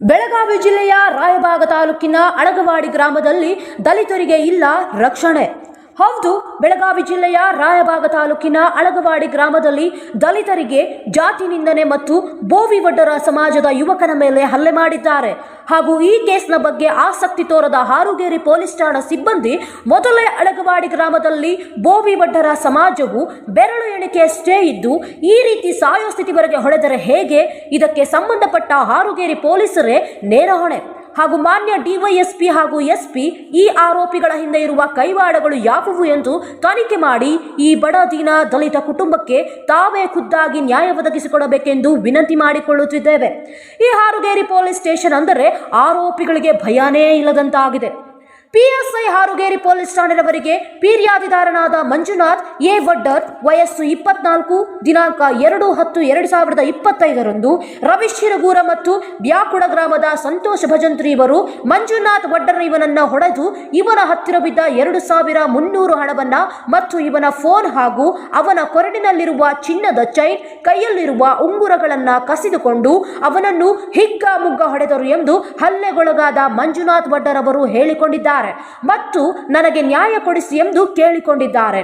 ಬೆಳಗಾವಿ ಜಿಲ್ಲೆಯ ರಾಯಬಾಗ ತಾಲೂಕಿನ ಅಳಗವಾಡಿ ಗ್ರಾಮದಲ್ಲಿ ದಲಿತರಿಗೆ ಇಲ್ಲ ರಕ್ಷಣೆ ಹೌದು, ಬೆಳಗಾವಿ ಜಿಲ್ಲೆಯ ರಾಯಬಾಗ ತಾಲೂಕಿನ ಅಳಗವಾಡಿ ಗ್ರಾಮದಲ್ಲಿ ದಲಿತರಿಗೆ ಜಾತಿ ನಿಂದನೆ ಮತ್ತು ಬೋವಿ ವಡ್ಡರ ಸಮಾಜದ ಯುವಕನ ಮೇಲೆ ಹಲ್ಲೆ ಮಾಡಿದ್ದಾರೆ. ಹಾಗೂ ಈ ಕೇಸ್ನ ಬಗ್ಗೆ ಆಸಕ್ತಿ ತೋರದ ಹಾರುಗೇರಿ ಪೊಲೀಸ್ ಠಾಣಾ ಸಿಬ್ಬಂದಿ ಮೊದಲೇ ಅಳಗವಾಡಿ ಗ್ರಾಮದಲ್ಲಿ ಬೋವಿ ವಡ್ಡರ ಸಮಾಜವು ಬೆರಳು ಎಣಿಕೆಯಷ್ಟೇ ಇದ್ದು, ಈ ರೀತಿ ಸಾಯೋ ಸ್ಥಿತಿವರೆಗೆ ಹೊಡೆದರೆ ಹೇಗೆ? ಇದಕ್ಕೆ ಸಂಬಂಧಪಟ್ಟ ಹಾರುಗೇರಿ ಪೊಲೀಸರೇ ನೇರ ಹೊಣೆ. ಹಾಗೂ ಮಾನ್ಯ ಡಿವೈಎಸ್ಪಿ ಹಾಗೂ ಎಸ್ಪಿ ಈ ಆರೋಪಿಗಳ ಹಿಂದೆ ಇರುವ ಕೈವಾಡಗಳು ಯಾವುವು ಎಂದು ತನಿಖೆ ಮಾಡಿ ಈ ಬಡ ದೀನ ದಲಿತ ಕುಟುಂಬಕ್ಕೆ ತಾವೇ ಖುದ್ದಾಗಿ ನ್ಯಾಯ ಒದಗಿಸಿಕೊಡಬೇಕೆಂದು ವಿನಂತಿ ಮಾಡಿಕೊಳ್ಳುತ್ತಿದ್ದೇವೆ. ಈ ಹಾರುಗೇರಿ ಪೊಲೀಸ್ ಸ್ಟೇಷನ್ ಅಂದರೆ ಆರೋಪಿಗಳಿಗೆ ಭಯನೇ ಇಲ್ಲದಂತಾಗಿದೆ. ಪಿಎಸ್ಐ ಹಾರುಗೇರಿ ಪೊಲೀಸ್ ಠಾಣೆಯವರಿಗೆ ಫಿರ್ಯಾದಿದಾರನಾದ ಮಂಜುನಾಥ್ ಎ ವಡ್ಡರ್ ವಯಸ್ಸು ಇಪ್ಪತ್ನಾಲ್ಕು, ದಿನಾಂಕ ಎರಡು ಹತ್ತು ಎರಡು ಸಾವಿರದ ಇಪ್ಪತ್ತೈದರಂದು ರವೀಶ್ ಶಿರಗೂರ ಮತ್ತು ಬ್ಯಾಕುಡ ಗ್ರಾಮದ ಸಂತೋಷ್ ಭಜಂತ್ರಿ ಇವರು ಮಂಜುನಾಥ್ ವಡ್ಡರ್ ಇವನನ್ನ ಹೊಡೆದು ಇವನ ಹತ್ತಿರ ಬಿದ್ದ ಎರಡು ಸಾವಿರ ಮುನ್ನೂರು ಹಣವನ್ನ ಮತ್ತು ಇವನ ಫೋನ್ ಹಾಗೂ ಅವನ ಕೊರಡಿನಲ್ಲಿರುವ ಚಿನ್ನದ ಚೈನ್, ಕೈಯಲ್ಲಿರುವ ಉಂಗುರಗಳನ್ನ ಕಸಿದುಕೊಂಡು ಅವನನ್ನು ಹಿಗ್ಗ ಮುಗ್ಗ ಹೊಡೆದರು ಎಂದು ಹಲ್ಲೆಗೊಳಗಾದ ಮಂಜುನಾಥ್ ವಡ್ಡರ್ ಅವರು ಹೇಳಿಕೊಂಡಿದ್ದಾರೆ. ಮತ್ತು ನನಗೆ ನ್ಯಾಯ ಕೊಡಿಸಿ ಎಂದು ಕೇಳಿಕೊಂಡಿದ್ದಾರೆ.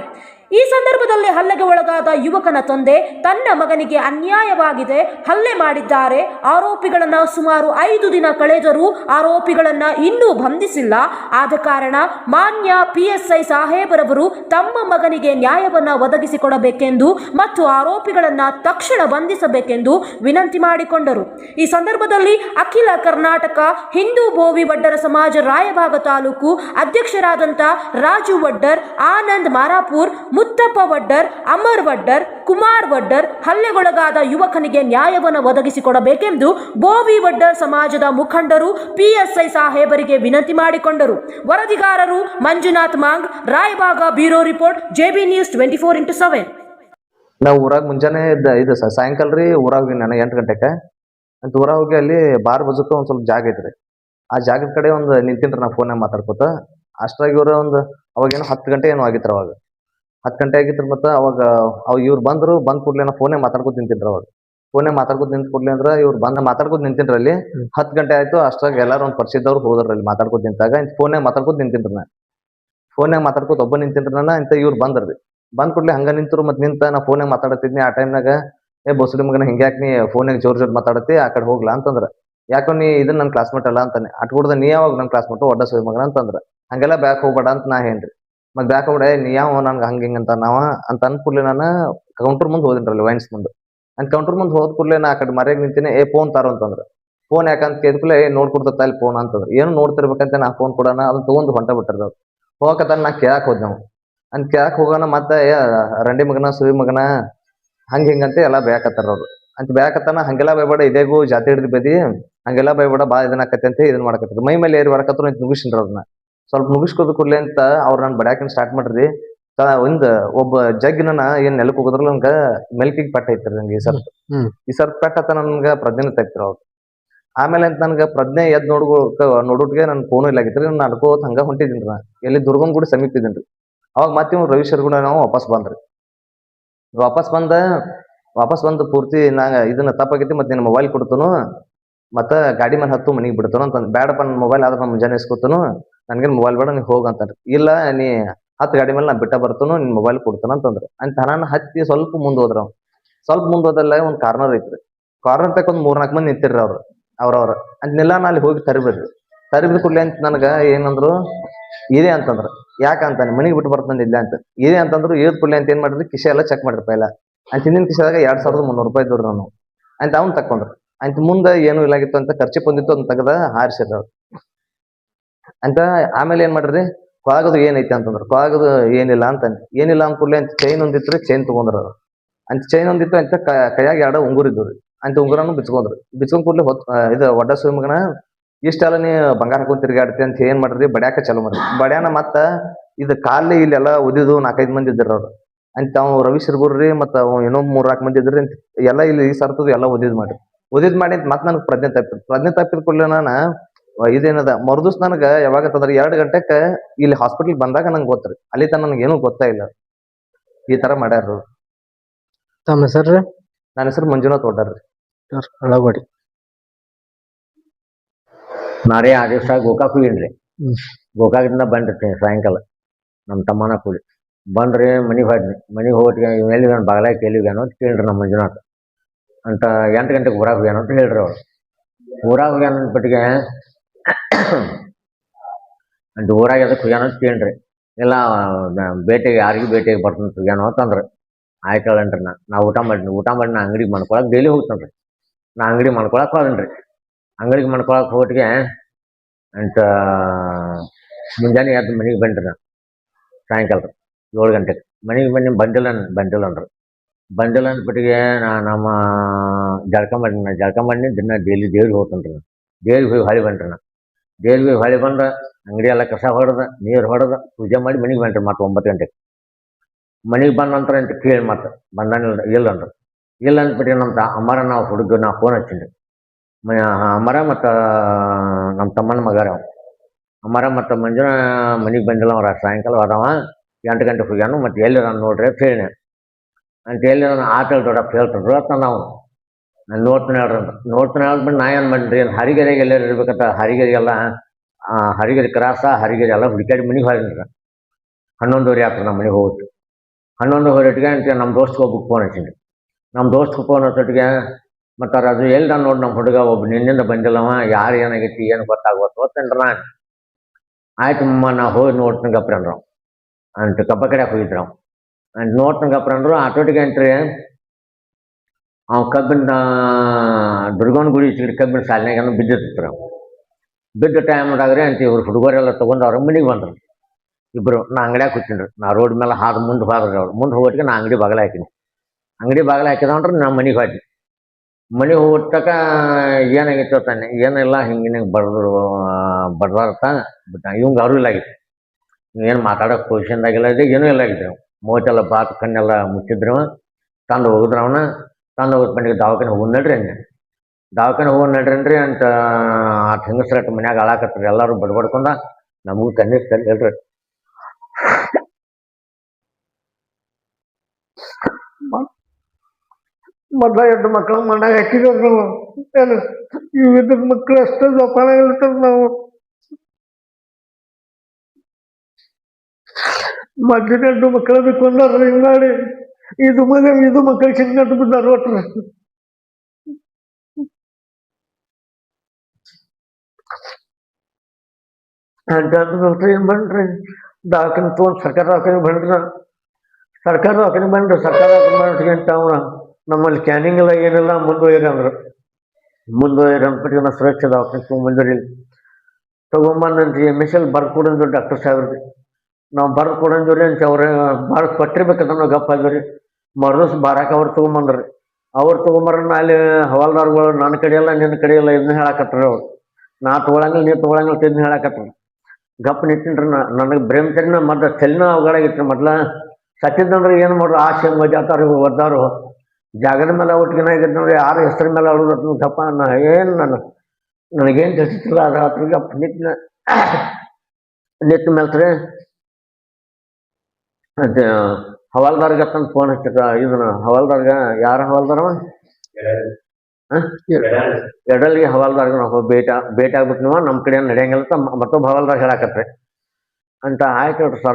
ಈ ಸಂದರ್ಭದಲ್ಲಿ ಹಲ್ಲೆಗೆ ಒಳಗಾದ ಯುವಕನ ತಂದೆ ತನ್ನ ಮಗನಿಗೆ ಅನ್ಯಾಯವಾಗಿದೆ, ಹಲ್ಲೆ ಮಾಡಿದ್ದಾರೆ. ಆರೋಪಿಗಳನ್ನ ಸುಮಾರು ಐದು ದಿನ ಕಳೆದರೂ ಆರೋಪಿಗಳನ್ನ ಇನ್ನೂ ಬಂಧಿಸಿಲ್ಲ. ಆದ ಕಾರಣ ಮಾನ್ಯ ಪಿಎಸ್ಐ ಸಾಹೇಬರವರು ತಮ್ಮ ಮಗನಿಗೆ ನ್ಯಾಯವನ್ನ ಒದಗಿಸಿಕೊಡಬೇಕೆಂದು ಮತ್ತು ಆರೋಪಿಗಳನ್ನ ತಕ್ಷಣ ಬಂಧಿಸಬೇಕೆಂದು ವಿನಂತಿ ಮಾಡಿಕೊಂಡರು. ಈ ಸಂದರ್ಭದಲ್ಲಿ ಅಖಿಲ ಕರ್ನಾಟಕ ಹಿಂದೂ ಭೋವಿ ವಡ್ಡರ ಸಮಾಜ ರಾಯಭಾಗ ತಾಲೂಕು ಅಧ್ಯಕ್ಷರಾದಂಥ ರಾಜು ವಡ್ಡರ್, ಆನಂದ್ ಮಾರಾಪುರ್ ಮುತ್ತಪ್ಪ ವಡ್ಡರ್, ಅಮರ್ ವಡ್ಡರ್, ಕುಮಾರ್ ವಡ್ಡರ್ ಹಲ್ಲೆಗೊಳಗಾದ ಯುವಕನಿಗೆ ನ್ಯಾಯವನ್ನು ಒದಗಿಸಿಕೊಡಬೇಕೆಂದು ಬೋವಿ ವಡ್ಡರ್ ಸಮಾಜದ ಮುಖಂಡರು ಪಿಎಸ್ಐ ಸಾಹೇಬರಿಗೆ ವಿನಂತಿ ಮಾಡಿಕೊಂಡರು. ವರದಿಗಾರರು Manjunath Mang, Raybag bureau report, JB news twenty four into seven. ನಾವು ಊರಾಗ ಮುಂಜಾನೆ ಇದ್ದ ಇದು ಸರ್ ಸಾಯಂಕಾಲ ರೀ ಊರಾಗ ಹೋಗಿ ಎಂಟು ಗಂಟೆಗೆ ಅಂತ ಊರಾಗ ಹೋಗಿ ಅಲ್ಲಿ ಬಾರ್ ಬಜಕ್ಕೆ ಒಂದು ಸ್ವಲ್ಪ ಜಾಗ ಐತ್ರಿ. ಆ ಜಾಗದ ಕಡೆ ಒಂದು ನಿಂತಿನ್ರಿ ನಾ ಫೋನಾಗ ಮಾತಾಡ್ಕೋತ. ಅಷ್ಟ್ರಾಗ ಇವ್ರು ಒಂದು ಅವಾಗ ಏನೋ ಹತ್ತು ಗಂಟೆ ಏನೋ ಆಗಿತ್ತು ಅವಾಗ. ಹತ್ತು ಗಂಟೆ ಆಗಿತ್ತು ಮತ್ತೆ ಅವಾಗ ಅವ್ ಇವ್ರು ಬಂದರು ಬಂದ್ ಕೂಡ್ಲೆ ನಾ ಫೋನೇ ಮಾತಾಡ್ಕೊತ ನಿಂತಿದ್ರು ಅವಾಗ. ಫೋನೇ ಮಾತಾಡ್ಕೊತ ನಿಂತ ಕೂಡಲೇ ಅಂದ್ರೆ ಇವ್ರು ಬಂದ ಮಾತಾಡ್ಕೊತ ನಿಂತಿನ್ರಿ ಅಲ್ಲಿ. ಹತ್ತು ಗಂಟೆ ಆಯಿತು ಅಷ್ಟಾಗ ಎಲ್ಲಾರು ಒಂದು ಪರಿಚಯದವ್ರು ಹೋದ್ರಲ್ಲಿ ಅಲ್ಲಿ ಮಾತಾಡ್ಕೊತ ನಿಂತಾಗ ಇಂತ ಫೋನೇ ಮಾತಾಡ್ಕೊತ ನಿಂತಿದ್ರು ನಾ. ಫೋನೇ ಮಾತಾಡ್ಕೊತ ಒಬ್ಬ ನಿಂತಿದ್ರು ನಾನು ಇಂತ ಇವ್ರು ಬಂದ್ರಿ ಬಂದ ಕೂಡಲೇ ಹಂಗೆ ನಿಂತರು ಮತ್ ನಿಂತ ನಾ ಫೋನೇ ಮಾತಾಡತಿದ್ನಿ ಆ ಟೈಮ್ನಾಗ ಏ ಬೊಸಡಿ ಮಗನ ಹಿಂಗ್ಯಾಕ್ ನೀ ಫೋನಾಗ ಜೋರ್ ಜೋರ್ ಮಾತಾಡತಿ ಆ ಕಡೆ ಹೋಗ್ಲಾ ಅಂತಂದ್ರೆ. ಯಾಕೋ ನೀ ಇದನ್ನ ನನ್ನ ಕ್ಲಾಸ್ಮೇಟ್ ಅಲ್ಲ ಅಂತಾನೆ. ಅಟ್ಕೊಡ್ದ ನೀ ಯಾವಾಗ ನನ್ನ ಕ್ಲಾಸ್ಮೇಟ್ ಒಡ್ಡ ಮಗನ ಅಂತಂದ್ರ. ಹಂಗೆಲ್ಲ ಬ್ಯಾಕ್ ಹೋಗ್ಬೇಡ ಅಂತ ನಾ ಹೇಳ್ರಿ ಮತ್ ಬ್ಯಾಕ್ ಹೋಗ್ಬೇಡ ಏ, ನೀ ಯಾವ ನನ್ಗೆ ಹಂಗ ಹಿಂಗ ಅಂತ ನಾವ ಅಂತ ಅಂದ್ಕೂಡ್ಲೆ ನಾನು ಕೌಂಟರ್ ಮುಂದೆ ಹೋದಿನ್ರಲ್ಲಿ ವೈನ್ಸ್ ಮುಂದೆ. ನಾನು ಕೌಂಟರ್ ಮುಂದೆ ಹೋದ ಕೂಡಲೇ ನಾ ಆ ಕಡೆ ಮರ್ಯಾಗ ನಿಂತೀನಿ ಏ ಫೋನ್ ತಾರು ಅಂತಂದ್ರೆ. ಫೋನ್ ಯಾಕಂತ ಕೇಳ್ಕೂಲೆ ಏ ನೋಡ್ಕೊಡ್ತಾ ಅಲ್ಲಿ ಫೋನ್ ಅಂತಂದ್ರೆ. ಏನು ನೋಡ್ತಿರ್ಬೇಕಂತ ನಾ ಫೋನ್ ಕೊಡೋಣ? ಅದನ್ನ ತಗೊಂಡ್ ಹೊಂಟ ಬಿಟ್ಟಿರ್ದ ಹೋಗಕತ್ತ ನಾ ಕೇಳಕ್ ಹೋದ್ ನಾವು ಅಂತ ಕೇಳಕ್ ಹೋಗೋಣ ಮತ್ತೆ ಏ ರಂಡಿ ಮಗನ ಸುವಿ ಮಗನ ಹಂಗ ಹಿಂಗಂತ ಎಲ್ಲ ಬೇಕತ್ತಾರ ಅವ್ರು. ಅಂತ ಬೇಕತ್ತಾನ ಹಂಗೆಲ್ಲ ಬೈಬೇಡ ಇದೇಗೂ ಜಾತಿ ಹಿಡಿದು ಬದಿ ಹಂಗೆಲ್ಲ ಬೈಬೇಡ ಬಾ ಇದನ್ನ ಆಕತಿ ಅಂತ ಇದನ್ನ ಮಾಡಕತ್ತಿದ್ರು. ಮೈ ಮೇಲೆ ಏರಿ ಬರಕತ್ರು ಅಂತ ಅದನ್ನ ಸ್ವಲ್ಪ ಮುಗಿಸ್ಕೋದ ಕೂಡ್ಲೆ ಅಂತ ಅವ್ರು ನಾನು ಬಡ್ಯಾಕಿನ ಸ್ಟಾರ್ಟ್ ಮಾಡ್ರಿ. ಒಂದ್ ಒಬ್ಬ ನನ್ನ ಏನ್ ನೆಲಕ್ ಹೋಗದ್ರಲ್ಲ ನನ್ಗ ಮೆಲ್ಕಿಗೆ ಪಟ್ಟ ಐತ್ರಿ ನಂಗೆ ಈ ಸರ್ತ್. ಹ್ಮ್. ಈ ಸರ್ತ್ ಪಟ್ಟ ನನ್ಗ ಪ್ರಜ್ಞೆ ತೆಗ್ತಿರ ಅವ್ರು. ಆಮೇಲೆ ಅಂತ ನನ್ಗ ಪ್ರಜ್ಞೆ ಎದ್ ನೋಡ್ಕೊಳಕ ನೋಡುಟ್ಗೆ ನನ್ ಫೋನು ಇಲ್ಲ ಆಗಿತ್ರಿ ನಾನು ಅನ್ಕೋತ ಹಂಗ ಹೊಂಟಿದ್ದೀನಿ ನಾ. ಎಲ್ಲಿ ದುರ್ಗನ್ ಗುಡಿ ಸಮೀಪ ಇದ್ದೀನ್ರಿ ಅವಾಗ ಮತ್ತೆ ಇವ್ನು ರವಿಶರ್ ಕೂಡ ನಾವು ವಾಪಸ್ ಬಂದ್ರಿ. ವಾಪಸ್ ಬಂದ ವಾಪಸ್ ಬಂದು ಪೂರ್ತಿ ನಾಗ ಇದನ್ನ ತಪ್ಪಾಗೈತಿ ಮತ್ತೆ ನಿನ್ನ ಮೊಬೈಲ್ ಕೊಡ್ತನು ಮತ್ತ ಗಾಡಿ ಮೇಲೆ ಹತ್ತು ಮನಿಗೆ ಬಿಡ್ತಾನು ಅಂತ ಬ್ಯಾಡಪ್ಪ ನನ್ನ ಮೊಬೈಲ್ ಆದ್ರೆ ನಾನು ಮುಂಜಾನೆ ಇಸ್ಕೊತನು ನನ್ಗೇನ್ ಮೊಬೈಲ್ ಬೇಡ, ನೀ ಹೋಗ ಅಂತ ಇಲ್ಲ, ನೀ ಹತ್ತು ಗಾಡಿ ಮೇಲೆ ನಾನು ಬಿಟ್ಟ ಬರ್ತನು, ನಿನ್ ಮೊಬೈಲ್ ಕೊಡ್ತಾನ ಅಂತಂದ್ರೆ. ಅಂತ ನಾನು ಹತ್ತಿ ಸ್ವಲ್ಪ ಮುಂದೆ ಹೋದ್ರ ಅವ್ನು. ಸ್ವಲ್ಪ ಮುಂದೋದಲ್ಲ ಒಂದು ಕಾರ್ನರ್ ಐತ್ರಿ. ಕಾರ್ನರ್ ತಕ್ಕ ಒಂದ್ ಮೂರ್ನಾಲ್ಕು ಮಂದಿ ನಿಂತಿರ್ರಿ ಅವ್ರು, ಅವ್ರವ್ರ. ಅಂತನೆಲ್ಲ ನಾ ಅಲ್ಲಿ ಹೋಗಿ ತರಿಬಿಡ್ರಿ. ತರಿಬಿದ ಕೂಡಲೇ ಅಂತ ನನಗೆ ಏನಂದ್ರು, ಇದೆ ಅಂತಂದ್ರ. ಯಾಕಂತಾನೆ ಮನಿಗೆ ಬಿಟ್ಟು ಬರ್ತಂದ ಇಲ್ಲ ಅಂತ. ಇದೆ ಅಂತಂದ್ರು ಏದ್ ಕೂಡಲೇ ಅಂತ ಏನ್ ಮಾಡಿದ್ರಿ? ಕಿಶೆ ಎಲ್ಲ ಚೆಕ್ ಮಾಡಿರಿ ಪೈಲ. ಅಂತ ಹಿಂದಿನ ಕಿಶೆದಾಗ ಎರಡ್ ಸಾವಿರದ ಮುನ್ನೂರು ರೂಪಾಯಿ ಇದ್ದವ್ರಿ ನಾನು ಅಂತ ಅವ್ನು ತಕೊಂಡ್ರು. ಅಂತ ಮುಂದೆ ಏನು ಇಲ್ಲಾಗಿತ್ತು ಅಂತ ಖರ್ಚು ಬಂದಿತ್ತು ಅಂತ ತೆಗದ ಹಾರಿಸಿದ್ರು ಅವ್ರು. ಅಂತ ಆಮೇಲೆ ಏನ್ ಮಾಡ್ರಿ? ಕೊಳಗದು ಏನೈತಿ ಅಂತಂದ್ರ. ಕೊಳಗದು ಏನಿಲ್ಲ ಅಂತ ಏನಿಲ್ಲ ಅಂತ ಕೂಡಲೇ ಅಂತ ಚೈನ್ ಒಂದಿತ್ತು ಚೈನ್ ತಗೊಂಡ್ರ ಅಂತ ಚೈನ್ ಒಂದಿತ್ತು ಅಂತ ಕೈಯಾಗ ಎರಡು ಉಂಗುರ ಇದ್ದು ರೀ. ಅಂತ ಉಂಗುರನು ಬಿಚ್ಕೊಂಡ್ರಿ. ಬಿಚ್ಕೊಂಡ್ ಕೂಡಲೇ ಹೊತ್ ಇದು ಒಡ್ಡ ಸ್ವಿಮ್ಗನ ಮಗನ, ಇಷ್ಟೆಲ್ಲ ನೀ ಬಂಗಾರ ಹಾಕೊಂಡ್ ತಿರ್ಗಾಡ್ತಿ ಅಂತ ಏನ್ ಮಾಡ್ರಿ? ಬಡ್ಯಾಕ ಚಲೋ ಮಾಡ್ರಿ. ಬಡ್ಯಾನ ಮತ್ತ ಇದು ಕಾಲಿ ಇಲ್ಲೆಲ್ಲ ಉದಿದು ನಾಲ್ಕೈದು ಮಂದಿ ಇದ್ರ ಅವ್ರು. ಅಂತ ಅವ್ ರವಿ ಸಿರ್ಗುರ್ರಿ ಮತ್ತ ಅವ್ ಏನೋ ಮೂರ್ ನಾಲ್ಕು ಮಂದಿ ಇದ್ರಿ ಅಂತ ಎಲ್ಲ ಇಲ್ಲಿ ಈ ಸರ್ತದ ಎಲ್ಲ ಒದಿದ್ ಮಾಡ್ರಿ ಒದಿದ್ ಮಾಡಿ ಮತ್ ನನ್ ಪ್ರಜ್ಞೆ ತಪ್ಪಿದ್. ಪ್ರಜ್ಞೆ ತಪ್ಪಿದ ಕೂಡಲೇ ನಾನ ಇದೇನದ? ಮರುದಿವ್ಸ ನನಗ ಯಾವಾಗ ತಂದ್ರೆ ಎರಡ್ ಗಂಟೆಕ ಇಲ್ಲಿ ಹಾಸ್ಪಿಟಲ್ ಬಂದಾಗ ನಂಗೆ ಗೊತ್ತ್ರಿ ಅಲ್ಲಿ ತನ ನನಗೆ ಏನೂ ಗೊತ್ತಾ ಇಲ್ಲ. ಈ ತರ ಮಾಡ್ಯಾರ ಅವ್ರು. ತಮ್ಮ ಹೆಸರು ನನ್ನ ಹೆಸರು ಮಂಜುನಾಥ್ ಒಡ್ಡಾರ್ರಿ ಅಳಗವಾಡಿ ನಾರೇ ಆ ದಿವಸ ಗೋಕಾಕ್ ಹೋಗಿನ್ರಿ ಹ್ಮ್. ಗೋಕಾಕದಿಂದ ಬಂದಿರ್ತೀನಿ ಸಾಯಂಕಾಲ. ನಮ್ಮ ತಮ್ಮನ ಕೂಡಿ ಬಂದ್ರಿ ಮನೆಗೆ ಹೋದ್ನಿ. ಮನೆಗೆ ಹೋಗಿ ಎಲ್ಲಿ ನಾನು ಬಾಗ್ಲಾಗ ಎಲ್ಲಿಗೇನೋ ಅಂತ ಕೇಳ್ರಿ ನಮ್ಮ ಮಂಜುನಾಥ್. ಅಂತ ಎಂಟು ಗಂಟೆಗೆ ಊರಾಗ ಹೋಗ್ಯಾನ ಅಂತ ಹೇಳ್ರಿ ಅವ್ರು. ಊರಾಗ ಹೋಗ್ಯಾನ ಅಂದ್ಬಿಟ್ಟಿಗೆ ಊರಾಗ ಅದಕ್ಕೆ ಹೋಗ್ಯಾನ ಅಂತ ಕೇಳ್ರಿ. ಇಲ್ಲ ಬೇಟೆಗೆ, ಯಾರಿಗೂ ಬೇಟೆಗೆ ಬರ್ತಾನೆ ಹೋಗ್ಯಾನೋ ಅಂತಂದ್ರೆ ಆಯ್ತು ಹೇಳನ್ರಿ ನಾ ನಾ ಊಟ ಮಾಡಿನಿ, ಊಟ ಮಾಡಿ ನಾ ಅಂಗಡಿಗೆ ಮಾಡ್ಕೊಳಕ್ ಡೈಲಿ ಹೋಗ್ತಾನೆ ನಾ ಅಂಗಡಿ ಮಾಡ್ಕೊಳಕ್ ಹೋದನ್ರಿ ಅಂಗಡಿಗೆ ಮಾಡ್ಕೊಳಕ್ ಹೋಟ್ಗೆ ಅಂತ ಮುಂಜಾನೆ ಎದ್ದು ಮನೆಗೆ ಬಂದ್ರಿ ನಾ. ಸಾಯಂಕಾಲ ಏಳು ಗಂಟೆಗೆ. ಮನೆಗೆ ಬನ್ನಿ ಬಂದಿಲ್ಲ ಬಂದಿಲ್ಲ ಅನ್ರಿ ಬಂದಿಲ್ಲ ಅಂದ್ಬಿಟ್ಟಿಗೆ ನಾ ನಮ್ಮ ಜಳಕ ಮಾಡಿನಿ ನಾ ಜಳಕ ಮಾಡಿನಿ ದಿನ ಡೈಲಿ ದೇವ್ರಿಗೆ ಹೋಗ್ತಾನೆ ರೀ ದೇವ್ರಿಗೆ ಹೋಗಿ ಹೊಳಿ ಬಂದ್ರಿ ನಾ. ದೇವ್ರಿಗೆ ಹೊಳೆ ಹೊಳಿ ಬಂದ, ಅಂಗಡಿ ಎಲ್ಲ ಕಸ ಹೊಡೆದ, ನೀರು ಹೊಡೆದ, ಪೂಜೆ ಮಾಡಿ ಮನೆಗೆ ಬಂದ್ರಿ ಮತ್ತೆ ಒಂಬತ್ತು ಗಂಟೆಗೆ. ಮನೆಗೆ ಬಂದ ನಂತರ ಅಂತ ಕೇಳಿ ಮತ್ತೆ ಬಂದಾನಿಲ್ಲ ಇಲ್ಲ ಅಂದ್ರೆ ಇಲ್ಲ ಅಂದ್ಬಿಟ್ಟು ನಮ್ಮ ತ ಅಮ್ಮರ ನಾವು ಹುಡುಗ ನಾ ಫೋನ್ ಹಚ್ಚಿನ್ರಿ ಅಮ್ಮರ ಮತ್ತು ನಮ್ಮ ತಮ್ಮನ ಮಗಾರ ಅಮ್ಮರ ಮತ್ತು ಮಂಜುನ ಮನೆಗೆ ಬಂದಿಲ್ಲ ಅವ್ರ, ಸಾಯಂಕಾಲ ಹೋದವ ಎಂಟು ಗಂಟೆಗೆ ಹೋಗ್ಯಾನು ಮತ್ತು ಎಲ್ಲಿ ನಾನು ನೋಡ್ರಿ ಅಂತ ಹೇಳಿದೆ ಅಂತ ಎಲ್ಲಿ ನಾನು ಆಟ ದೊಡ್ಡಪ್ಪ ಹೇಳ್ತಿದ್ರು ಅಂತ ನಾವು ನಾನು ನೋಡ್ತೀನಿ ಹೇಳ್ರಿ ಅಂತ ನೋಡ್ತೀನಿ ಹೇಳ್ಬಿಟ್ಟು ನಾ ಏನು ಮಾಡಿರಿ ಏನು ಹರಿಗೆರೆಗೆ ಎಲ್ಲರೂ ಇರ್ಬೇಕಂತ ಹರಿಗೆರೆಗೆಲ್ಲ ಆ, ಹರಿಗೆರೆ ಕ್ರಾಸ ಹರಿಗೆರೆ ಎಲ್ಲ ಹುಡುಕಾಡಿ ಮನೆಗೆ ಹೋಗಿನ್ರಿ ಹನ್ನೊಂದುವರೆ ಆಯ್ತು ನಮ್ಮ ಮನೆಗೆ ಹೋಗುತ್ತೆ ಹನ್ನೊಂದುವರೆ ಹೊತ್ತಿಗೆ ಅಂತ ನಮ್ಮ ದೋಸ್ತ್ಗೆ ಒಬ್ಬ ಫೋನ್ ಹಚ್ಚಿನಿ ನಮ್ಮ ದೋಸ್ತ್ಗೆ ಫೋನ್ ಹಚ್ಚೋಟಿಗೆ ಮತ್ತು ಅದು ಎಲ್ಲಿ ನಾನು ನೋಡಿ ನಮ್ಮ ಹುಡುಗ ಒಬ್ಬ ನಿನ್ನಿಂದ ಬಂದಿಲ್ಲವ ಯಾರು ಏನಾಗೈತಿ ಏನು ಗೊತ್ತಾಗೋದು ಗೊತ್ತೇನ್ರ ನಾನು ಆಯ್ತು ಅಮ್ಮ ನಾ ಹೋಗಿ ನೋಡ್ತೀನಿ ಗಪ್ರ ಅಂದ್ರು ಅಂತ ಕಬ್ಬ ಕಡೆ ಹೋಗಿದ್ರು ಅವ್ ಅಂತ ನೋಡ್ತೀನಿ ಗಪ್ರ ಅಂದ್ರು ಆಟೋಟಿಗೆ ಅಂತ್ರಿ ಅವ್ ಕಬ್ಬಿನ ದುರ್ಗವನ ಗುಡಿ ಸಿಗಡಿ ಕಬ್ಬಿನ ಸಾಲಿನಾಗ ಬಿದ್ದಿರ್ತಿದ್ರು ಅವ್ ಬಿದ್ದ ಟೈಮ್ದಾಗ್ರಿ ಅಂತ ಇವ್ರು ಹುಡುಗರೆಲ್ಲ ತೊಗೊಂಡು ಅವ್ರ ಮನೆಗೆ ಬಂದ್ರು. ಇಬ್ರು, ನಾ ಅಂಗಡಿಯಾಗ ಕೂತೀನಿ ನಾ ರೋಡ್ ಮೇಲೆ ಹಾದು ಮುಂದೆ ಹೋದ್ರಿ ಅವ್ರು. ಮುಂದೆ ಹೋಗೋಟಿಗೆ ನಾ ಅಂಗಡಿ ಬಾಗಿಲ ಹಾಕಿನಿ. ಅಂಗಡಿ ಬಾಗಿಲ ಹಾಕಿದವಂದ್ರೆ ನಾ ಮನೆಗೆ ಹೋಗಿ ಮನೆಗೆ ಹೋಗ್ತಕ ಏನಾಗಿತ್ತು ತಾನೆ ಏನಿಲ್ಲ ಹಿಂಗಿನ ಬಡದ್ರು ಬಡ್ದಾರ್ತ ಬಿಟ್ಟ ಇವಂಗೆ ಅರು ಇಲ್ಲ ಆಗಿತ್ತು ಏನು ಮಾತಾಡೋಕೆ ಪೊಸಿಷನ್ದಾಗಿಲ್ಲ ಇದೆ ಏನೂ ಇಲ್ಲ ಆಗಿದ್ರು ಮೂವತ್ತೆಲ್ಲ ಬಾತ್ ಕಣ್ಣೆಲ್ಲ ಮುಚ್ಚಿದ್ರು. ತಂದು ಹೋಗಿದ್ರು ಅವನ. ತಂದು ಬಂದಿಗೆ ದವಾಖಾನೆ ಹೋಗಿ. ನಡ್ರಿ ಅಂದೆ ದವಾಖಾನೆ ಹೋಗಿ ನಡ್ರಿ ಅಂತ ಆ ಹೆಂಗಸ್ರಟ್ ಮನ್ಯಾಗ ಅಳಾಕತ್ರಿ ಎಲ್ಲರೂ ಬಡ್ಬಡ್ಕೊಂಡ ನಮಗೂ ಕಣ್ಣೀರ್ ಕಲ್ ಹೇಳ್ರಿ. ಮೊದ್ಲ ಎರಡು ಮಕ್ಕಳ ಮಣ್ಣಾಗ ಹಾಕಿದ್ರು ಏನು? ಇವಿದ್ರ ಮಕ್ಕಳು ಅಷ್ಟೇ ಜೋಪಾನ ಇರ್ತಾರ ನಾವು. ಮಧ್ಯದ ಎರಡು ಮಕ್ಕಳ ಬಿಟ್ಕೊಂಡಾರ ಹಿಂಗಾಡಿ? ಇದು ಮನೆ, ಇದು ಮಕ್ಕಳಿಗೆ ಹಿಂಗಟ್ಟು ಬಿದ್ದಾರ ಒಟ್ರು? ಅಂತ ಏನು ಏನ್ ಬನ್ರಿ ದವಾಖಾನೆ ತೊಗೊಂಡು ಸರ್ಕಾರ ಹಾಕಿ ಬಂದ್ರ? ಸರ್ಕಾರ ಹಾಕಿ ಬಂದ್ರಿ, ಸರ್ಕಾರ ಹಾಕಿ ಬಂದ್ರಿ ಅಂತ ಅವ್ರ ನಮ್ಮಲ್ಲಿ ಸ್ಕ್ಯಾನಿಂಗ್ ಎಲ್ಲ ಏನಿಲ್ಲ ಮುಂದುವರಿ ಅಂದ್ರು. ಮುಂದುವರಿ ಅಂದ್ಬಿಟ್ಟು ನಾ ಸುರಕ್ಷಾ ದವಾಖಾನೆ ತಗೊಂಡ್ಬಂದ್ರಿ ತಗೊಂಬಂದಂತ ಎಂ ಎಸ್ ಎಲ್ ಬರ್ಕೊಡಂದ್ರು ಡಾಕ್ಟರ್ ಸಾಹೇಬ್ರಿ ನಾವು ಬರ್ದು ಕೊಡಂದ್ರಿ ಅಂತ ಅವ್ರ ಬರ್ದು ಕೊಟ್ಟಿರ್ಬೇಕಂತ ನಾವು ಗಪ್ಪ ಆಗಿರಿ ಮರುದಿವ್ಸ ಬಾರಾಕ ಅವ್ರು ತೊಗೊಂಬಂದ್ರಿ. ಅವ್ರು ತೊಗೊಂಬರ ಅಲ್ಲಿ ಹವಾಲ್ದಾರ್ಗಳು ನನ್ನ ಕಡೆ ಎಲ್ಲ ನಿನ್ನ ಕಡೆ ಎಲ್ಲ ಇದನ್ನ ಹೇಳಕತ್ರಿ ಅವ್ರು. ನಾ ತೊಗೊಳಂಗಿಲ್ಲ, ನೀ ತೊಗೊಳಂಗಿಲ್ಲ ತಿಂದು ಹೇಳಕತ್ರಿ. ಗಪ್ ನಿಂತಿನ್ರಿ ನಾ, ನನಗೆ ಬ್ರೇಮ್ತನ ಮತ್ತೆ ತಲೆನ ಅವಗಾಡಾಗಿತ್ತು ಮೊದ್ಲ. ಸತ್ತಿದ್ದಂದ್ರೆ ಏನು ಮಾಡ್ರು, ಆ ಮಜಾತಾರು ಒದ್ದಾರು. ಜಾಗದ ಮೇಲೆ ಒಟ್ಟಿಗೆ ಆಗಿತ್ತು ನೋಡಿ ಯಾರ ಹೆಸರ ಮೇಲೆ ಅವಳು ಗಪ್ಪ ನಾ ಏನು ನಾನು ನನಗೇನು ತಿಳಿಸಿಲ್ಲ ಅದ್ರ ಹತ್ರ ಗಪ್ ನಿಟ್ಟಿನ ನಿಟ್ಟ ಮೇಲೆ ಅದೇ ಹವಾಲ್ದಾರ್ಗೆ ತಂದು ಫೋನ್ ಹಚ್ಚಿದ ಇದನ್ನ ಹವಾಲ್ದಾರ್ಗ, ಯಾರ ಹವಾಲ್ದಾರವ? ಎಡಲ್ಗೆ ಹವಾಲ್ದಾರ್ಗ ನಾವು ಭೇಟ ಭೇಟಿ ಆಗ್ಬಿಟ್ಟು ನೀವು ನಮ್ಮ ಕಡೆ ನಡೆಯಂಗಿಲ್ಲ ಮತ್ತೊಬ್ಬ ಹವಾಲ್ದಾರ್ ಹೇಳಕತ್ರಿ. ಅಂತ ಆಯ್ತು ಸರ್.